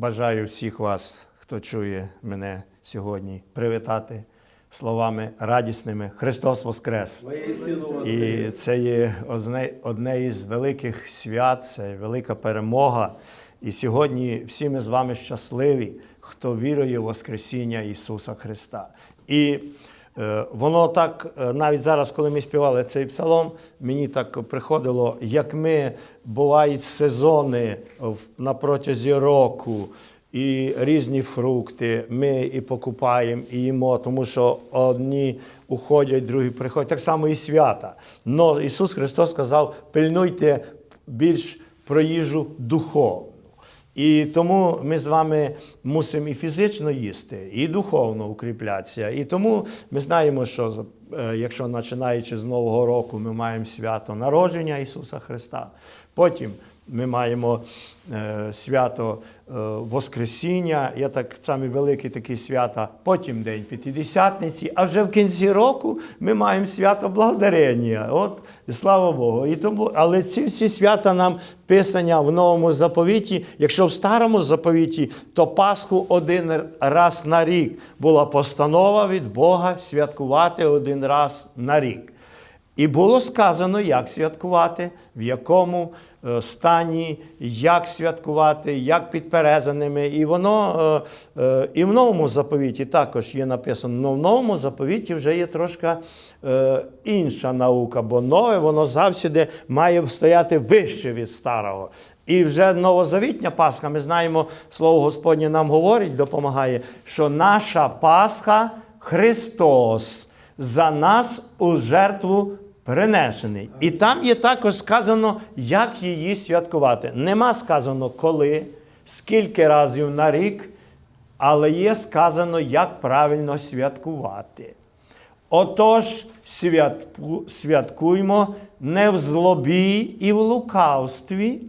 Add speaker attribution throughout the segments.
Speaker 1: бажаю всіх вас, хто чує мене сьогодні, привітати словами радісними Христос Воскрес! І це є одне, із великих свят, це велика перемога. І сьогодні всі ми з вами щасливі, хто вірує в Воскресіння Ісуса Христа. І воно так, е, навіть зараз, коли ми співали цей псалом, мені так приходило, як ми бувають сезони на протязі року. І різні фрукти ми і покупаємо, і їмо, тому що одні уходять, другі приходять. Так само і свята. Но Ісус Христос сказав: пильнуйте більш про їжу духовну. І тому ми з вами мусимо і фізично їсти, і духовно укріплятися. І тому ми знаємо, що е, якщо починаючи з Нового року, ми маємо свято народження Ісуса Христа, потім ми маємо е, свято е, Воскресіння, є так самі великі такі свята, потім День П'ятидесятниці, а вже в кінці року ми маємо свято Благодарення. От, і слава Богу. І тому, але ці всі свята нам писання в новому заповіті. Якщо в старому заповіті, то Пасху один раз на рік була постанова від Бога святкувати один раз на рік. І було сказано, як святкувати, в якому стані, як святкувати, як підперезаними. І воно е, е, і в новому заповіті також є написано. але в новому заповіті вже є трошки е, інша наука, бо нове воно завжди має стояти вище від старого. І вже новозавітня Пасха, ми знаємо, слово Господнє нам говорить, допомагає, що наша Пасха Христос за нас у жертву принесений. І там є також сказано, як її святкувати. Нема сказано коли, скільки разів на рік, але є сказано, як правильно святкувати. Отож, святку, святкуймо не в злобі і в лукавстві,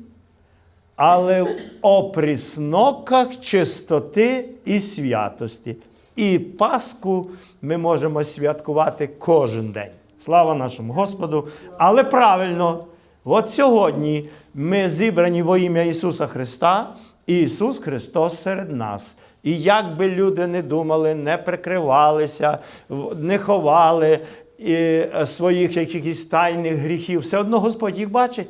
Speaker 1: але в опрісноках чистоти і святості. І Пасху ми можемо святкувати кожен день. Слава нашому Господу! Але правильно, от сьогодні ми зібрані во ім'я Ісуса Христа, і Ісус Христос серед нас. І як би люди не думали, не прикривалися, не ховали е, своїх якихось тайних гріхів, все одно Господь їх бачить.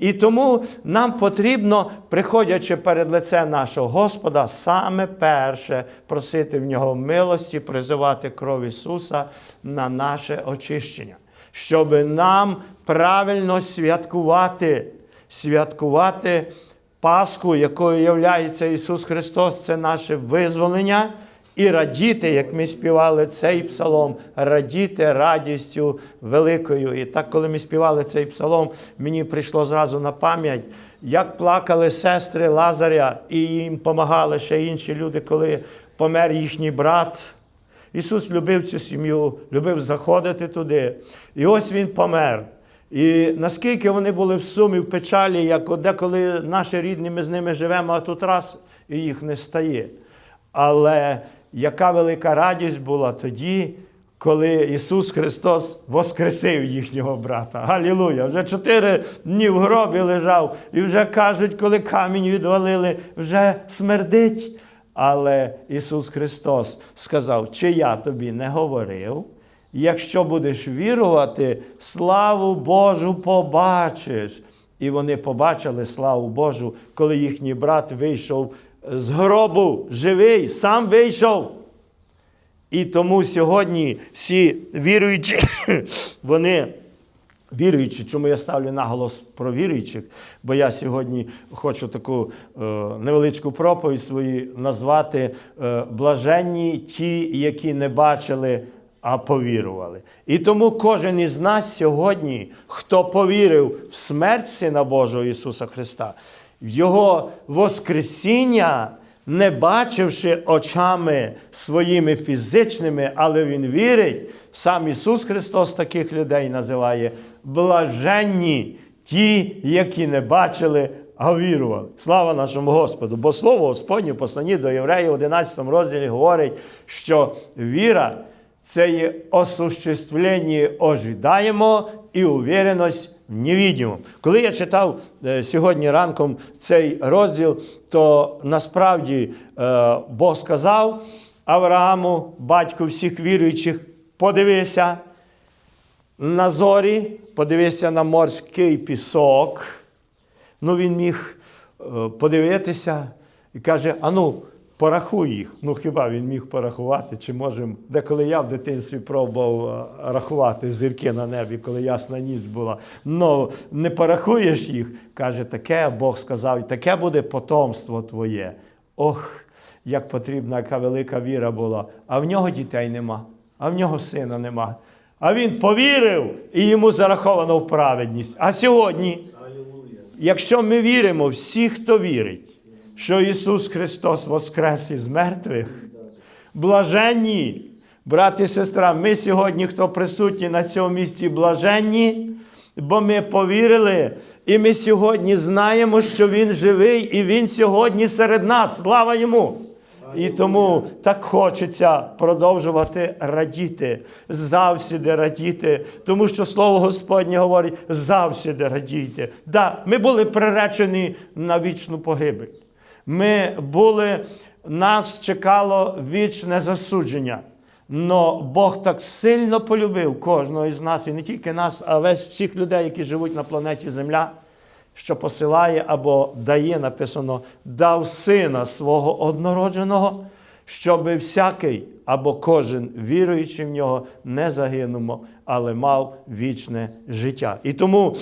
Speaker 1: І тому нам потрібно, приходячи перед лице нашого Господа, саме перше просити в нього милості, призивати кров Ісуса на наше очищення, щоб нам правильно святкувати, святкувати Пасху, якою являється Ісус Христос, це наше визволення. І радіти, як ми співали цей псалом, радіти радістю великою. І так, коли ми співали цей псалом, мені прийшло зразу на пам'ять, як плакали сестри Лазаря, і їм допомагали ще інші люди, коли помер їхній брат. Ісус любив цю сім'ю, любив заходити туди. І ось Він помер. І наскільки вони були в сумі, в печалі, як деколи наші рідні, ми з ними живемо, а тут раз і їх не стає. Але яка велика радість була тоді, коли Ісус Христос воскресив їхнього брата. Галілуя! Вже чотири дні в гробі лежав, і вже кажуть, коли камінь відвалили, вже смердить. Але Ісус Христос сказав, чи я тобі не говорив. Якщо будеш вірувати, славу Божу побачиш. І вони побачили славу Божу, коли їхній брат вийшов з гробу, живий, сам вийшов. І тому сьогодні всі віруючі, вони віруючі, чому я ставлю наголос про віруючих, бо я сьогодні хочу таку е, невеличку проповідь свою назвати е, блаженні ті, які не бачили, а повірували. І тому кожен із нас сьогодні, хто повірив в смерть Сина Божого Ісуса Христа, Його Воскресіння, не бачивши очами своїми фізичними, але Він вірить, сам Ісус Христос таких людей називає блаженні ті, які не бачили, а вірували. Слава нашому Господу! Бо Слово Господнє в посланні до євреїв в 11 розділі говорить, що віра це є осуществлення ожидаємо і увереність невидимом. Коли я читав е, сьогодні ранком цей розділ, то насправді е, Бог сказав Аврааму, батьку всіх віруючих, подивися на зорі, подивися на морський пісок. Ну, він міг е, подивитися і каже: ану, порахуй їх. Ну, хіба він міг порахувати? Чи можемо? Деколи я в дитинстві пробував е, рахувати зірки на небі, коли ясна ніч була. Ну, не порахуєш їх. Каже, таке Бог сказав, і таке буде потомство твоє. Ох, як потрібна, яка велика віра була. А в нього дітей нема, а в нього сина нема. А він повірив і йому зараховано в праведність. А сьогодні. Якщо ми віримо, всі, хто вірить, що Ісус Христос воскрес із мертвих, блаженні, брат і сестра, ми сьогодні, хто присутні на цьому місці, блаженні, бо ми повірили, і ми сьогодні знаємо, що Він живий, і Він сьогодні серед нас. Слава йому! І тому так хочеться продовжувати радіти, завсіди радіти, тому що Слово Господнє говорить завсіди радійте. Да, ми були приречені на вічну погибель. Ми були, нас чекало вічне засудження. Но Бог так сильно полюбив кожного із нас, і не тільки нас, а весь всіх людей, які живуть на планеті Земля що посилає або дає, написано, дав сина свого однородженого, щоб всякий або кожен віруючий в нього не загинув, але мав вічне життя. І тому.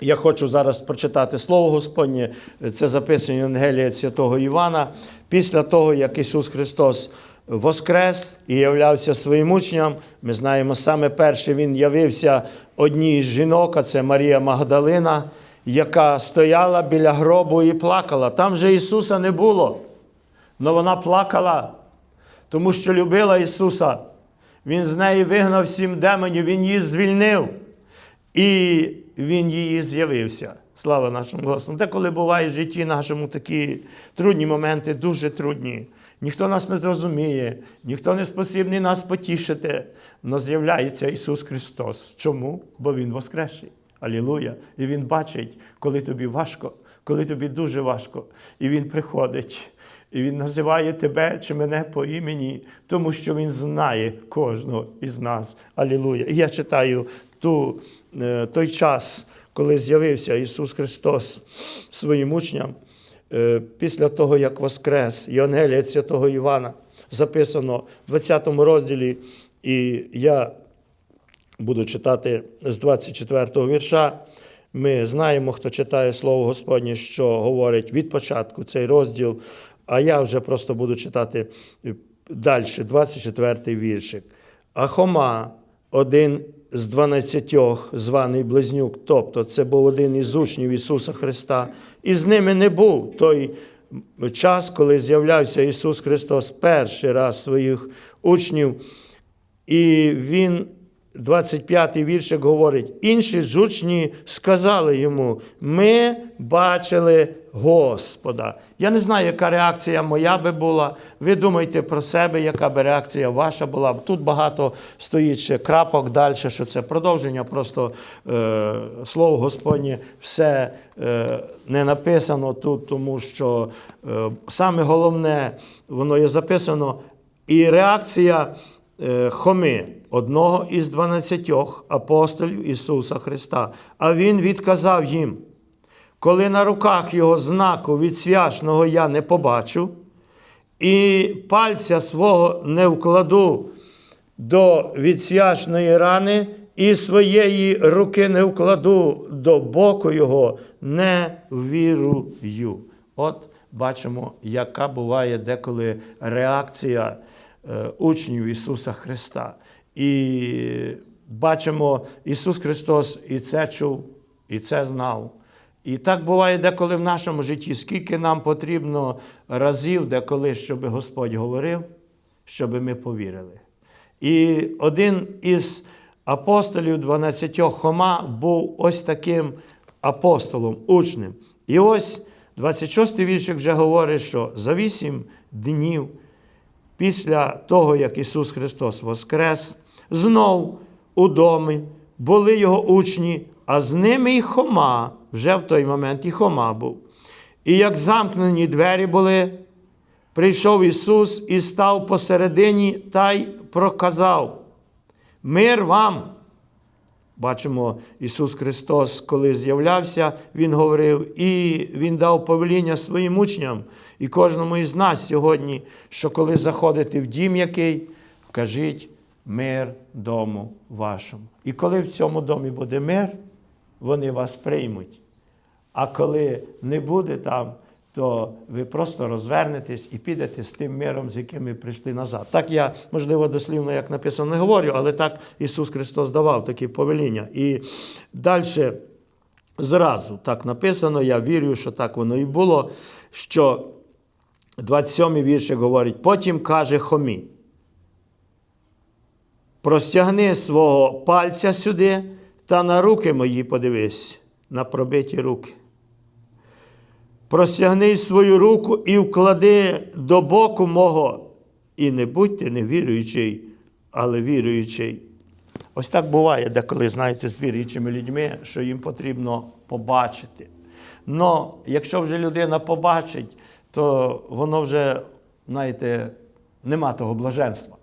Speaker 1: Я хочу зараз прочитати Слово Господнє, це записано в Євангелії святого Івана. Після того, як Ісус Христос воскрес і являвся своїм учням, ми знаємо, саме перше Він явився одній з жінок, а це Марія Магдалина, яка стояла біля гробу і плакала. Там же Ісуса не було. але вона плакала, тому що любила Ісуса. Він з неї вигнав сім демонів, Він її звільнив. І Він її з'явився. Слава нашому Господу. Деколи бувають в житті нашому такі трудні моменти, дуже трудні. Ніхто нас не зрозуміє, ніхто не спосібний нас потішити. Но з'являється Ісус Христос. Чому? Бо Він воскресший. Алілуя! І Він бачить, коли тобі важко, коли тобі дуже важко. І Він приходить. І Він називає тебе чи мене по імені, тому що Він знає кожного із нас. Алілуя. І я читаю ту, е, той час, коли з'явився Ісус Христос своїм учням, е, після того, як Воскрес, Євангелія Святого Івана, записано в 20 розділі, і я буду читати з 24 вірша. Ми знаємо, хто читає Слово Господнє, що говорить від початку цей розділ, а я вже просто буду читати далі, 24 віршик. А Хома, один з дванадцятьох, званий Близнюк, тобто це був один із учнів Ісуса Христа, і з ними не був той час, коли з'являвся Ісус Христос перший раз своїх учнів, і Він 25-й віршик говорить: інші ж учні сказали йому: Ми бачили Господа. Я не знаю, яка реакція моя би була. Ви думаєте про себе, яка би реакція ваша була. Тут багато стоїть ще крапок далі, що це продовження. Просто е, слово Господнє все е, не написано тут, тому що е, саме головне, воно є записано. І реакція. Е, Хоми, одного із дванадцятьох апостолів Ісуса Христа. А Він відказав їм, коли на руках його знаку від свячного я не побачу, і пальця свого не вкладу до відсвячної рани, і своєї руки не вкладу до боку його, не вірую. От бачимо, яка буває деколи реакція. Е, учнів Ісуса Христа. І бачимо, Ісус Христос і це чув, і це знав. І так буває деколи в нашому житті, скільки нам потрібно разів, деколи, щоб Господь говорив, щоб ми повірили. І один із апостолів 12 Хома був ось таким апостолом, учнем. І ось 26 й віршик вже говорить, що за вісім днів після того, як Ісус Христос воскрес, знов у домі були його учні, а з ними і Хома, вже в той момент і Хома був. І як замкнені двері були, прийшов Ісус і став посередині та й проказав: Мир вам! Бачимо, Ісус Христос, коли з'являвся, Він говорив, і Він дав повеління своїм учням і кожному із нас сьогодні, що коли заходите в дім який, кажіть мир дому вашому. І коли в цьому домі буде мир, вони вас приймуть. А коли не буде там, то ви просто розвернетесь і підете з тим миром, з яким ви прийшли назад. Так я, можливо, дослівно, як написано, не говорю, але так Ісус Христос давав такі повеління. І далі зразу так написано, я вірю, що так воно і було, що 27-й віршик говорить, потім каже Хомі, простягни свого пальця сюди та на руки мої подивись, на пробиті руки. Простягни свою руку і вклади до боку мого. І не будьте невіруючий, але віруючий. Ось так буває деколи, знаєте, з віруючими людьми, що їм потрібно побачити. Но якщо вже людина побачить, то воно вже, знаєте, нема того блаженства.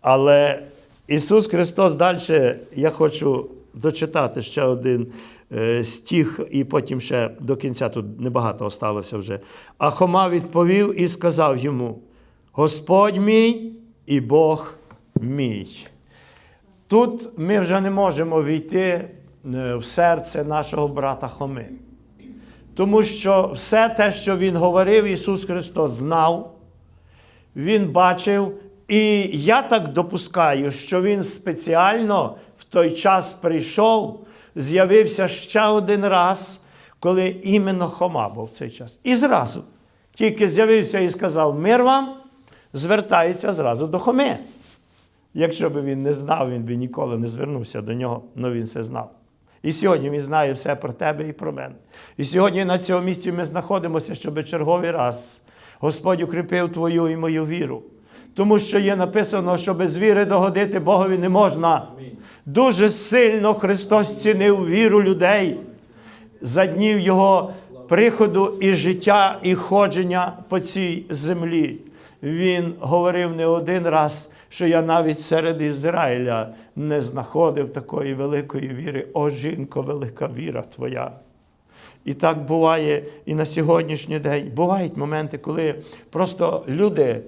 Speaker 1: Але Ісус Христос далі, я хочу дочитати ще один е, стих, і потім ще до кінця тут небагато осталося вже. А Хома відповів і сказав йому: Господь мій і Бог мій. Тут ми вже не можемо війти е, в серце нашого брата Хоми. Тому що все те, що Він говорив, Ісус Христос знав, Він бачив, і я так допускаю, що Він спеціально в той час прийшов, з'явився ще один раз, коли іменно Хома був в цей час. І зразу, тільки з'явився і сказав мир вам, звертається зразу до Хоми. Якщо б він не знав, він би ніколи не звернувся до нього, але він це знав. І сьогодні він знає все про тебе і про мене. І сьогодні на цьому місці ми знаходимося, щоб черговий раз Господь укріпив твою і мою віру. Тому що є написано, що без віри догодити Богові не можна. Дуже сильно Христос цінив віру людей за днів Його приходу і життя, і ходження по цій землі. Він говорив не один раз, що я навіть серед Ізраїля не знаходив такої великої віри. О, жінко, велика віра твоя. І так буває і на сьогоднішній день. Бувають моменти, коли просто люди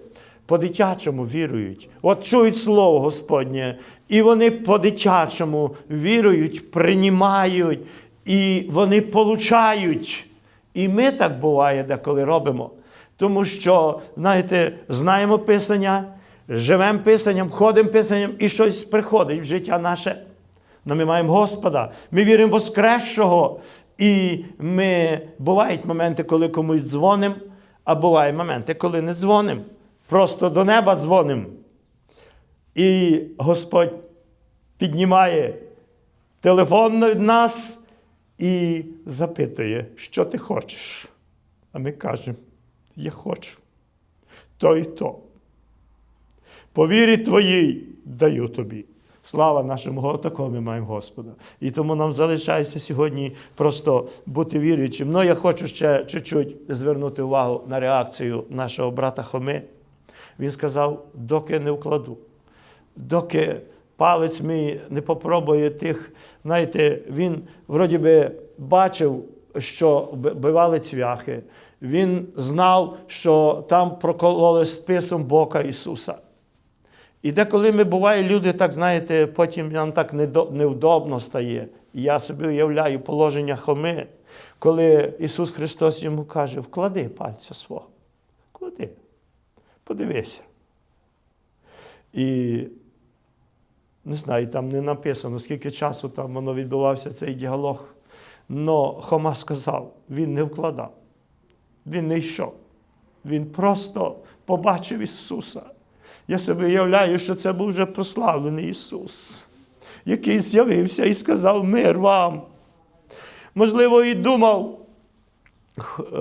Speaker 1: по-дитячому вірують. От чують Слово Господнє, і вони по-дитячому вірують, приймають, і вони получають. І ми так буває деколи робимо. Тому що, знаєте, знаємо Писання, живемо Писанням, ходимо Писанням, і щось приходить в життя наше. Но ми маємо Господа, ми віримо в Воскресшого. І ми бувають моменти, коли комусь дзвонимо, а бувають моменти, коли не дзвонимо. Просто до неба дзвонимо. І Господь піднімає телефон від нас і запитує, що ти хочеш. А ми кажемо, я хочу то і то. По вірі твоїй даю тобі. Слава нашому Господу, такого ми маємо Господа. І тому нам залишається сьогодні просто бути віруючим. Ну, я хочу ще чуть-чуть звернути увагу на реакцію нашого брата Хоми. Він сказав, доки не вкладу, доки палець мій не попробує тих, знаєте, він вроді би бачив, що бивали цвяхи. Він знав, що там прокололи списом Бока Ісуса. І деколи ми буває, люди так, знаєте, потім нам так невдобно стає. Я собі уявляю положення Хоми, коли Ісус Христос йому каже, вклади пальця свого. Вклади. Подивися. І не знаю, там не написано, скільки часу там воно відбувався цей діалог. Но Хома сказав, він не вкладав, він не йшов. Він просто побачив Ісуса. Я собі уявляю, що це був вже прославлений Ісус, який з'явився і сказав мир вам. Можливо, і думав,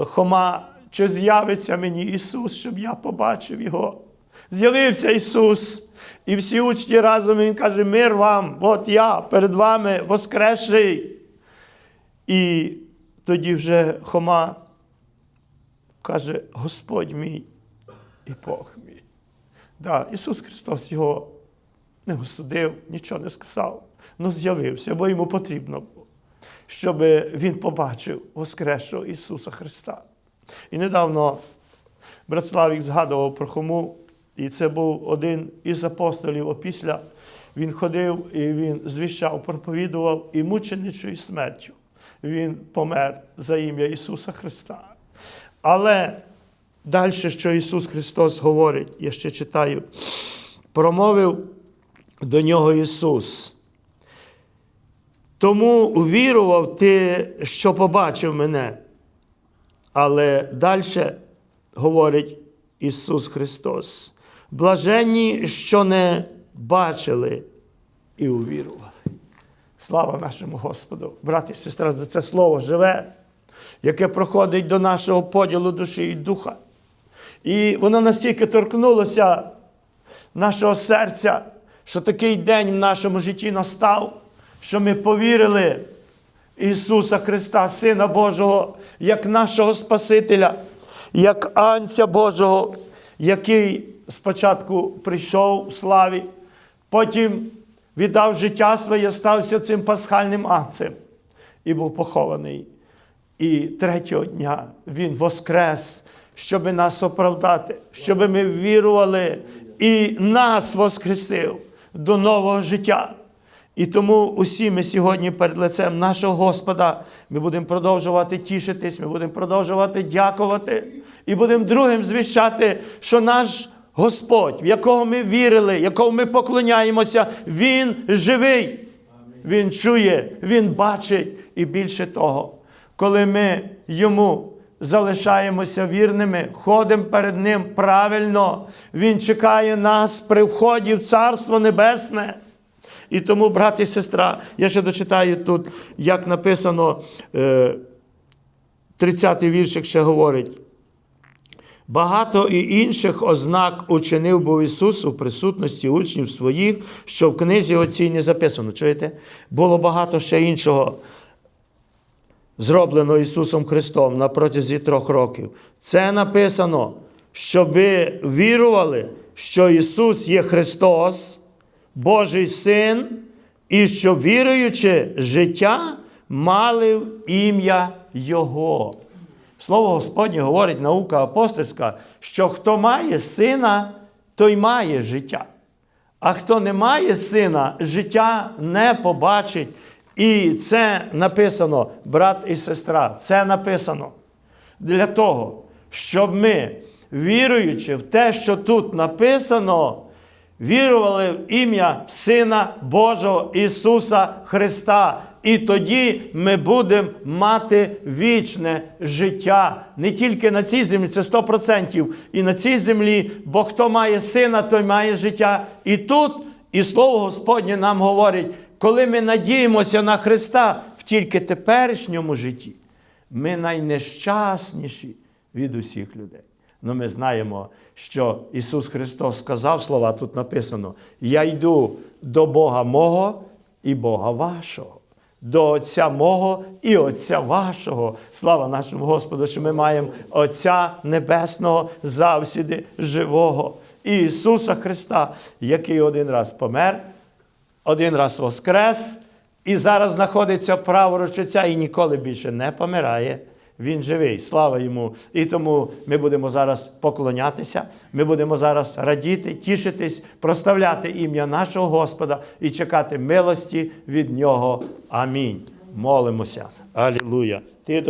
Speaker 1: Хома, чи з'явиться мені Ісус, щоб я побачив Його. З'явився Ісус. І всі учні разом Він каже: Мир вам, от я перед вами воскресший. І тоді вже Хома каже: Господь мій і Бог мій. Да, Ісус Христос його не осудив, нічого не сказав, але з'явився, бо йому потрібно було, щоб він побачив Воскресшого Ісуса Христа. І недавно брат Славік згадував про Хому, і це був один із апостолів опісля. Він ходив і він звіщав, проповідував і мученичою смертю. Він помер за ім'я Ісуса Христа. Але далі, що Ісус Христос говорить, я ще читаю, промовив до нього Ісус. Тому увірував ти, що побачив мене. Але далі говорить Ісус Христос. Блаженні, що не бачили і увірували. Слава нашому Господу! Брати і сестра, за це слово живе, яке проходить до нашого поділу душі і духа. І воно настільки торкнулося нашого серця, що такий день в нашому житті настав, що ми повірили Ісуса Христа, Сина Божого, як нашого Спасителя, як Анця Божого, який спочатку прийшов в славі, потім віддав життя своє, стався цим пасхальним анцем і був похований. І третього дня Він воскрес, щоб нас оправдати, щоб ми вірували і нас воскресив до нового життя. І тому усі ми сьогодні перед лицем нашого Господа ми будемо продовжувати тішитись, ми будемо продовжувати дякувати і будемо другим звіщати, що наш Господь, в якого ми вірили, якого ми поклоняємося, Він живий. Він чує, Він бачить і більше того, коли ми йому залишаємося вірними, ходимо перед Ним правильно, Він чекає нас при вході в Царство Небесне. І тому, брат і сестра, я ще дочитаю тут, як написано, 30-й віршик ще говорить. Багато і інших ознак учинив був Ісус у присутності учнів своїх, що в книзі оцій не записано. Чуєте? Було багато ще іншого зроблено Ісусом Христом на протязі трьох років. Це написано, щоб ви вірували, що Ісус є Христос, Божий Син, і що віруючи життя, мали в ім'я Його. Слово Господнє говорить наука апостольська, що хто має сина, той має життя. А хто не має сина, життя не побачить. І це написано, брат і сестра, це написано для того, щоб ми, віруючи в те, що тут написано, вірували в ім'я Сина Божого Ісуса Христа. І тоді ми будемо мати вічне життя. Не тільки на цій землі, це 100%. І на цій землі, бо хто має сина, той має життя. І тут, і Слово Господнє нам говорить, коли ми надіємося на Христа в тільки теперішньому житті, ми найнещасніші від усіх людей. Ну, ми знаємо, що Ісус Христос сказав слова, тут написано: Я йду до Бога мого і Бога вашого. До Отця мого і Отця вашого. Слава нашому Господу, що ми маємо Отця Небесного завсіди живого. І Ісуса Христа, який один раз помер, один раз воскрес, і зараз знаходиться праворуч Отця і ніколи більше не помирає. Він живий, слава йому. І тому ми будемо зараз поклонятися, ми будемо зараз радіти, тішитись, проставляти ім'я нашого Господа і чекати милості від Нього. Амінь. Молимося. Алілуя. Ти